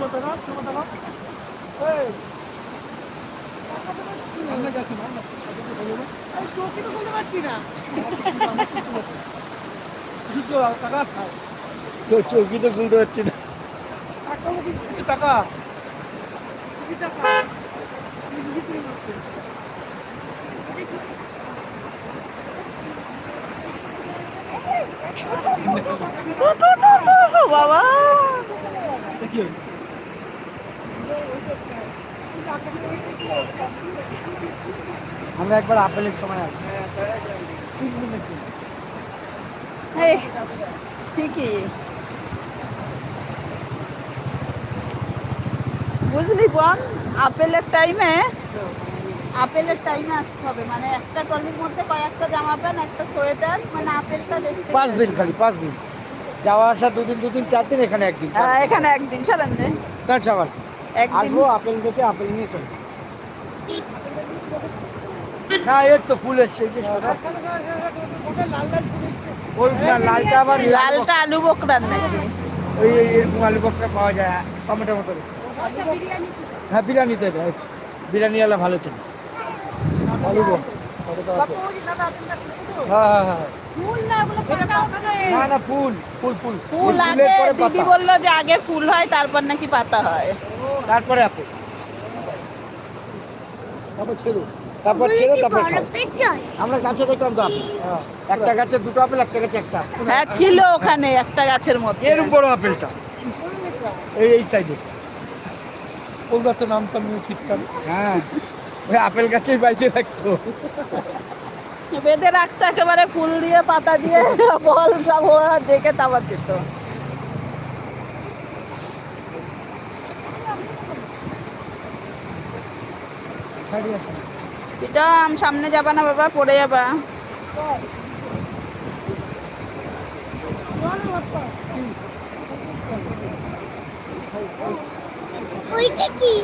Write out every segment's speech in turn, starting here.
তিনশো টাকা তিনশো টাকা এই। সামনে গেছি না না, চৌকি তো খুলতে পারছি না। চৌকি তো খুলতে পারছি না। টাকা? টাকা। বাবা দেখি। আমরা একবার আপেলের সময় আসব। এই ঠিকই। বুঝলি বোন আপেলের টাইমে আপেলের টাইমে আসতে হবে। মানে একটা ট্রলির মধ্যে কয়েকটা জামা প্যান্ট একটা সোয়েটার মানে আপেলটা দেখতে পাঁচ দিন খালি পাঁচ দিন। যাওয়া আসা দুদিন দুদিন চার দিন এখানে একদিন। হ্যাঁ, এখানে একদিন সারান দে। সবার একদিন আসব আপেল দেখে আপেল নিয়ে চলো। না এর তো ফুল এসছে ওই লালটা আবার লালটা আলু বকরার নাকি? ওই এরকম আলু বকরা পাওয়া যায় টমেটো মতো। হ্যাঁ বিরিয়ানিতে দেয়। বিরিয়ানি আলা ভালো ছিল আলু? হ্যাঁ হ্যাঁ হ্যাঁ। না না ফুল ফুল ফুল। ফুল আগে দিদি বলল যে আগে ফুল হয় তারপর নাকি পাতা হয়। তারপরে আপেল তারপর ছেড়ো তারপর ছেড়ে তারপর খাও। আমরা গাছে দেখলাম তো আপেল হ্যাঁ একটা গাছে দুটো আপেল একটা গাছে একটা। হ্যাঁ ছিল ওখানে একটা গাছের মধ্যে। এরকম বড় আপেলটা। এই এই সাইডে হ্যাঁ। ওই আপেল গাছের বাইরে রাখতো। বেঁধে রাখতো একেবারে ফুল দিয়ে পাতা দিয়ে বল সব দেখে তারপর দিত। আসো। সামনে যাবা না বাবা পড়ে যাবা। ওইটা কি?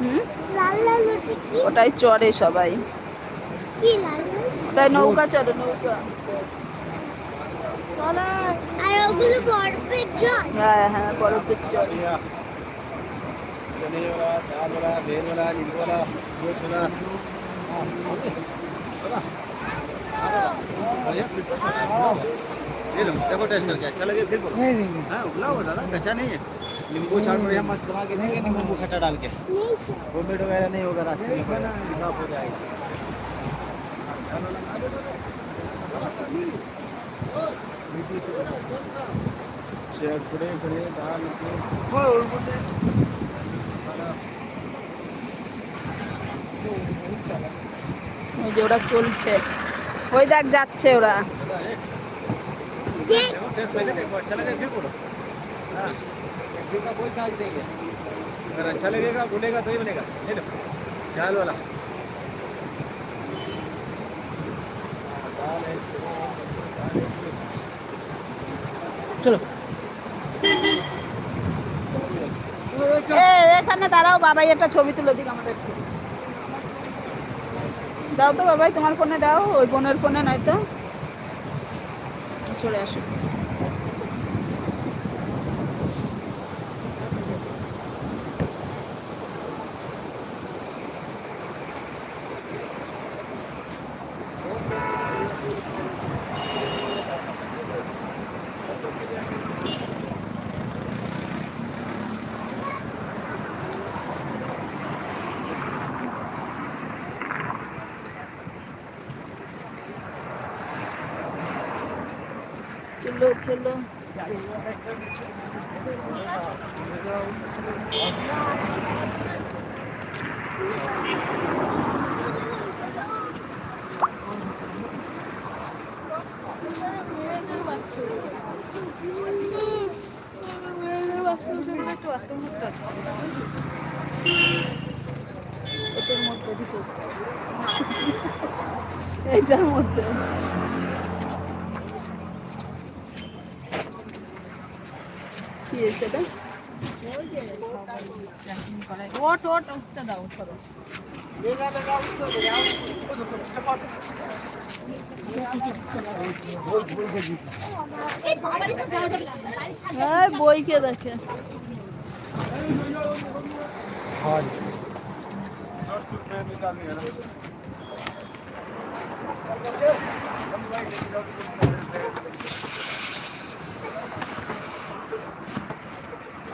হুম? লাল লাল ওটা কি? ওটাই চড়ে সবাই। কি লাল লাল? ওটাই নৌকা চড়ে নৌকা। আর ওগুলো বরফের জল? হ্যাঁ হ্যাঁ বরফের চড়ে ये लो देखो टेस्ट करके अच्छा लगे फिर नहीं नहीं हाँ उबला हुआ दादा कच्चा नहीं है नींबू चाट बढ़िया मस्त बना के देंगे नींबू खट्टा डाल के नहीं वगैरह नहीं होगा रास्ते में साफ़ हो जाएगा शेयर खड़े खड़े दाल ওই যে ওরা চলছে ওই দেখ যাচ্ছে ওরা দেখ देखो टेस्ट पहले देखो अच्छा लगे फिर बोलो हाँ टेस्ट का कोई चार्ज नहीं है अगर अच्छा लगेगा बोलेगा तो ही बनेगा ले लो चाल वाला दाल है छोले हैं, दाल है, চলো এ এখানে দাঁড়াও বাবাই একটা ছবি তুলে দিক আমাদের দাও তো বাবাই তোমার ফোনে দাও ওই বোনের ফোনে নয়তো চলে আসো। চলো চলো এটার মধ্যে এটার মধ্যে। কি এসে এটা ওট ওট উঠতে দাও সরো বইকে দেখে?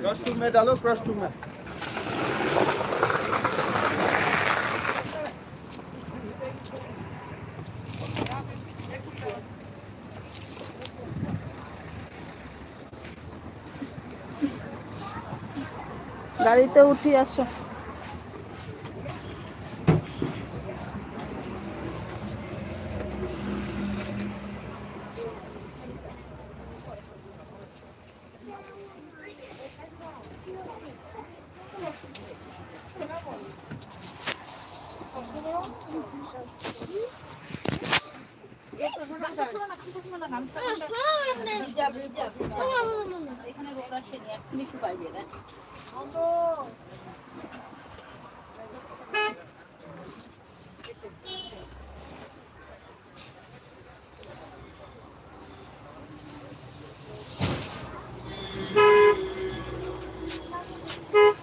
Cross to me, Dalo, cross to me. গাড়িতে উঠি আসো। এখানে রোদ আসেনি দেয় Mm-hmm.